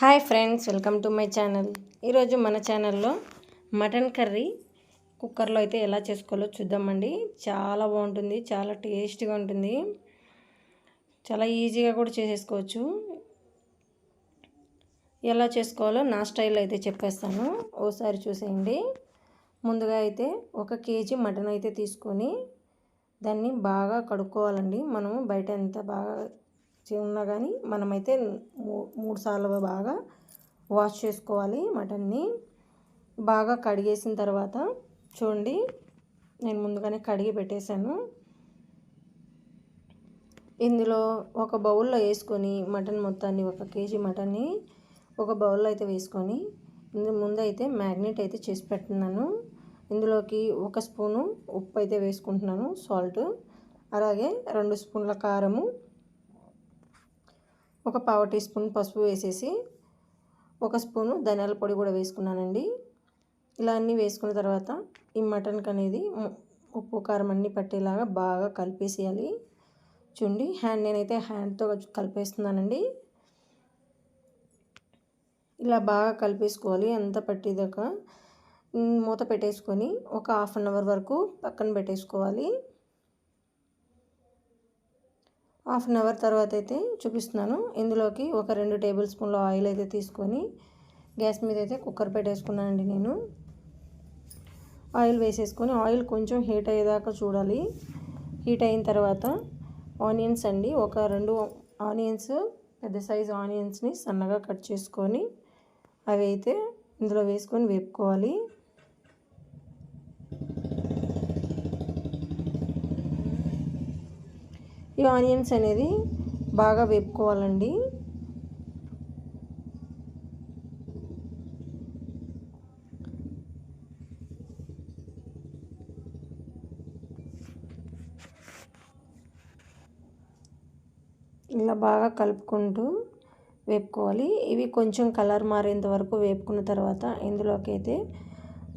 Hi friends welcome to my channel. ఈరోజు మన ఛానల్లో మటన్ కర్రీ కుక్కర్లో అయితే ఎలా చేసుకోవాలో చూద్దామండి. చాలా బాగుంటుంది చాలా టేస్టీగా ఉంటుంది. చాలా ఈజీగా కూడా చేసేసుకోవచ్చు. ఎలా చేసుకోవాలో నా స్టైల్ అయితే చెప్పేస్తాను. ఓసారి చూసేయండి. ముందుగా అయితే ఒక కేజీ మటన్ అయితే తీసుకొని దాన్ని బాగా కడుక్కోవాలండి. మనము బయట ఎంత బాగా ఉన్నా కానీ మనమైతే మూడు సార్లు బాగా వాష్ చేసుకోవాలి మటన్ని. బాగా కడిగేసిన తర్వాత చూడండి నేను ముందుగానే కడిగి పెట్టేశాను. ఇందులో ఒక బౌల్లో వేసుకొని మటన్ మొత్తాన్ని ఒక కేజీ మటన్ని ఒక బౌల్లో అయితే వేసుకొని ఇందు ముందు అయితే మ్యాగ్నెట్ అయితే చేసి పెట్టున్నాను. ఇందులోకి ఒక స్పూను ఉప్పు అయితే వేసుకుంటున్నాను సాల్ట్. అలాగే రెండు స్పూన్ల కారము ఒక పావు టీ స్పూన్ పసుపు వేసేసి ఒక స్పూను ధనియాల పొడి కూడా వేసుకున్నానండి. ఇలా అన్నీ వేసుకున్న తర్వాత ఈ మటన్కి అనేది ఉప్పు కారం అన్నీ పట్టేలాగా బాగా కలిపేసేయాలి. చూడండి హ్యాండ్ నేనైతే హ్యాండ్తో కలిపేస్తున్నానండి. ఇలా బాగా కలిపేసుకోవాలి అంతా పట్టేదాకా. మూత పెట్టేసుకొని ఒక హాఫ్ అన్ అవర్ వరకు పక్కన పెట్టేసుకోవాలి. హాఫ్ అన్ అవర్ తర్వాత అయితే చూపిస్తున్నాను. ఇందులోకి ఒక రెండు టేబుల్ స్పూన్ల ఆయిల్ అయితే తీసుకొని గ్యాస్ మీద అయితే కుక్కర్ పెట్టేసుకున్నానండి నేను. ఆయిల్ వేసేసుకొని ఆయిల్ కొంచెం హీట్ అయ్యేదాకా చూడాలి. హీట్ అయిన తర్వాత ఆనియన్స్ అండి ఒక రెండు ఆనియన్స్ పెద్ద సైజు ఆనియన్స్ని సన్నగా కట్ చేసుకొని అవి అయితే ఇందులో వేసుకొని వేపుకోవాలి. ఈ ఆనియన్స్ అనేది బాగా వేపుకోవాలండి. ఇలా బాగా కలుపుకుంటూ వేపుకోవాలి. ఇవి కొంచెం కలర్ మారేంత వరకు వేపుకున్న తర్వాత ఇందులోకి అయితే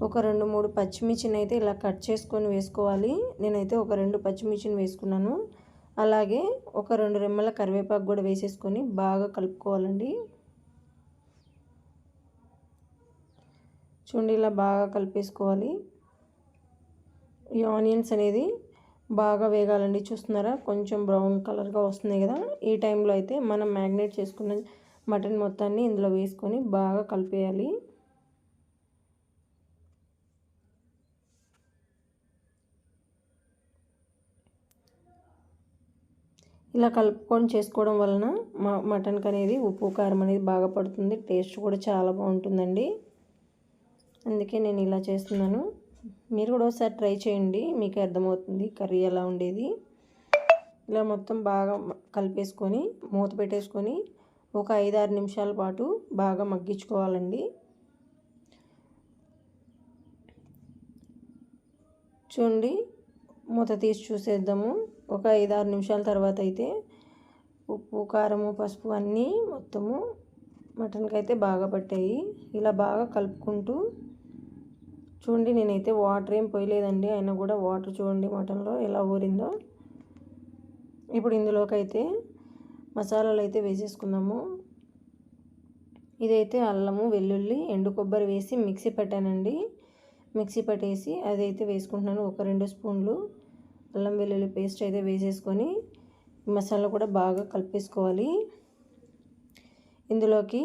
ఒక రెండు మూడు పచ్చిమిర్చిని అయితే ఇలా కట్ చేసుకొని వేసుకోవాలి. నేనైతే ఒక రెండు పచ్చిమిర్చిని వేసుకున్నాను. అలాగే ఒక రెండు రెమ్మల కరివేపాకు కూడా వేసేసుకొని బాగా కలుపుకోవాలండి. చూడండి ఇలా బాగా కలిపేసుకోవాలి. ఈ ఆనియన్స్ అనేది బాగా వేగాలండి. చూస్తున్నారా? కొంచెం బ్రౌన్ కలర్గా వస్తుంది కదా? ఈ టైంలో అయితే మనం మ్యాగ్నేట్ చేసుకున్న మటన్ మొత్తాన్ని ఇందులో వేసుకొని బాగా కలిపేయాలి. ఇలా కలుపుకొని చేసుకోవడం వలన మటన్కి అనేది ఉప్పు కారం అనేది బాగా పడుతుంది. టేస్ట్ కూడా చాలా బాగుంటుందండి. అందుకే నేను ఇలా చేస్తున్నాను. మీరు కూడా ఒకసారి ట్రై చేయండి. మీకు అర్థమవుతుంది కర్రీ ఎలా ఉండేది. ఇలా మొత్తం బాగా కలిపేసుకొని మూత పెట్టేసుకొని ఒక ఐదారు నిమిషాల పాటు బాగా మగ్గించుకోవాలండి. చూడండి మూత తీసి చూసేద్దాము. ఒక ఐదు ఆరు నిమిషాల తర్వాత అయితే ఉప్పు కారము పసుపు అన్నీ మొత్తము మటన్కి అయితే బాగా పట్టాయి. ఇలా బాగా కలుపుకుంటూ చూడండి నేనైతే వాటర్ ఏం పోయలేదండి. అయినా కూడా వాటర్ చూడండి మటన్లో ఎలా ఊరిందో. ఇప్పుడు ఇందులోకి అయితే మసాలాలు అయితే వేసేసుకుందాము. ఇదైతే అల్లము వెల్లుల్లి ఎండు కొబ్బరి వేసి మిక్సీ పెట్టానండి. మిక్సీ పట్టేసి అదైతే వేసుకుంటున్నాను ఒక రెండు స్పూన్లు. అల్లం వెల్లుల్లి పేస్ట్ అయితే వేసేసుకొని మసాలా కూడా బాగా కలిపేసుకోవాలి. ఇందులోకి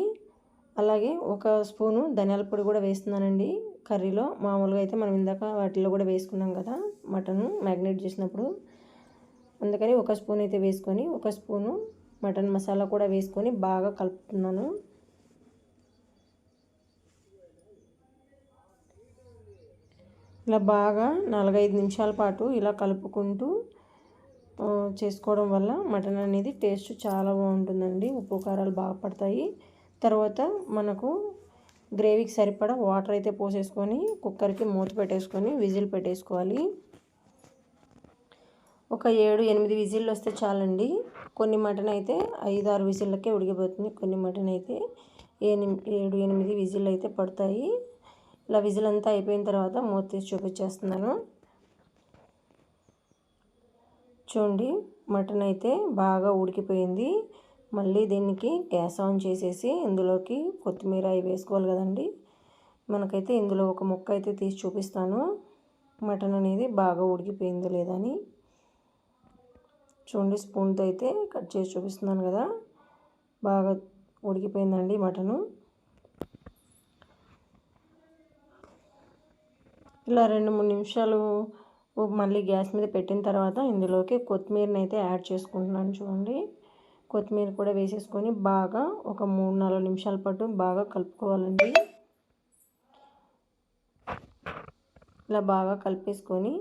అలాగే ఒక స్పూను ధనియాల పొడి కూడా వేస్తున్నానండి. కర్రీలో మామూలుగా అయితే మనం ఇందాక వాటిలో కూడా వేసుకున్నాం కదా మటన్ మ్యాగ్నేట్ చేసినప్పుడు. అందుకని ఒక స్పూన్ అయితే వేసుకొని ఒక స్పూను మటన్ మసాలా కూడా వేసుకొని బాగా కలుపుతున్నాను. ఇలా బాగా నాలుగైదు నిమిషాల పాటు ఇలా కలుపుకుంటూ చేసుకోవడం వల్ల మటన్ అనేది టేస్ట్ చాలా బాగుంటుందండి. ఉప్పు కారాలు బాగా పడతాయి. తర్వాత మనకు గ్రేవీకి సరిపడా వాటర్ అయితే పోసేసుకొని కుక్కర్కి మూత పెట్టేసుకొని విజిల్ పెట్టేసుకోవాలి. ఒక ఏడు ఎనిమిది విజిల్లు వస్తే చాలండి. కొన్ని మటన్ అయితే ఐదు ఆరు విజిల్లకే ఉడికిపోతుంది. కొన్ని మటన్ అయితే ఏడు ఎనిమిది విజిల్ అయితే పడతాయి. ఇలా విజిల్ అంతా అయిపోయిన తర్వాత మూత తీసి చూపించేస్తున్నాను. చూడండి మటన్ అయితే బాగా ఉడికిపోయింది. మళ్ళీ దీనికి గ్యాస్ ఆన్ చేసేసి ఇందులోకి కొత్తిమీర అవి వేసుకోవాలి కదండి. మనకైతే ఇందులో ఒక ముక్క అయితే తీసి చూపిస్తాను. మటన్ అనేది బాగా ఉడికిపోయిందో లేదని చూడండి స్పూన్తో అయితే కట్ చేసి చూపిస్తున్నాను కదా. బాగా ఉడికిపోయిందండి మటను. ఇలా రెండు మూడు నిమిషాలు మళ్ళీ గ్యాస్ మీద పెట్టిన తర్వాత ఇందులోకి కొత్తిమీరని అయితే యాడ్ చేసుకుంటున్నాను చూడండి. కొత్తిమీర కూడా వేసేసుకొని బాగా ఒక మూడు నాలుగు నిమిషాల పాటు బాగా కలుపుకోవాలండి. ఇలా బాగా కలిపేసుకొని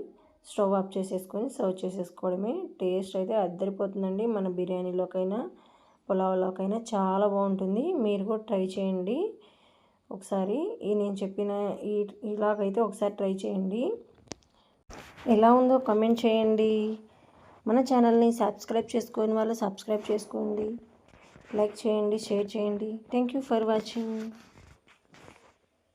స్టవ్ ఆఫ్ చేసేసుకొని సర్వ్ చేసేసుకోవడమే. టేస్ట్ అయితే అద్దరిపోతుందండి మన బిర్యానీలోకైనా పులావ్లోకైనా. చాలా బాగుంటుంది. మీరు కూడా ట్రై చేయండి. ఒకసారి ఈ నేను చెప్పిన ఈ ఇలాగైతే ఒకసారి ట్రై చేయండి. ఎలా ఉందో కమెంట్ చేయండి. మన ఛానల్ని సబ్స్క్రైబ్ చేసుకొని వాళ్ళు సబ్స్క్రైబ్ చేసుకోండి. లైక్ చేయండి షేర్ చేయండి. Thank you for watching.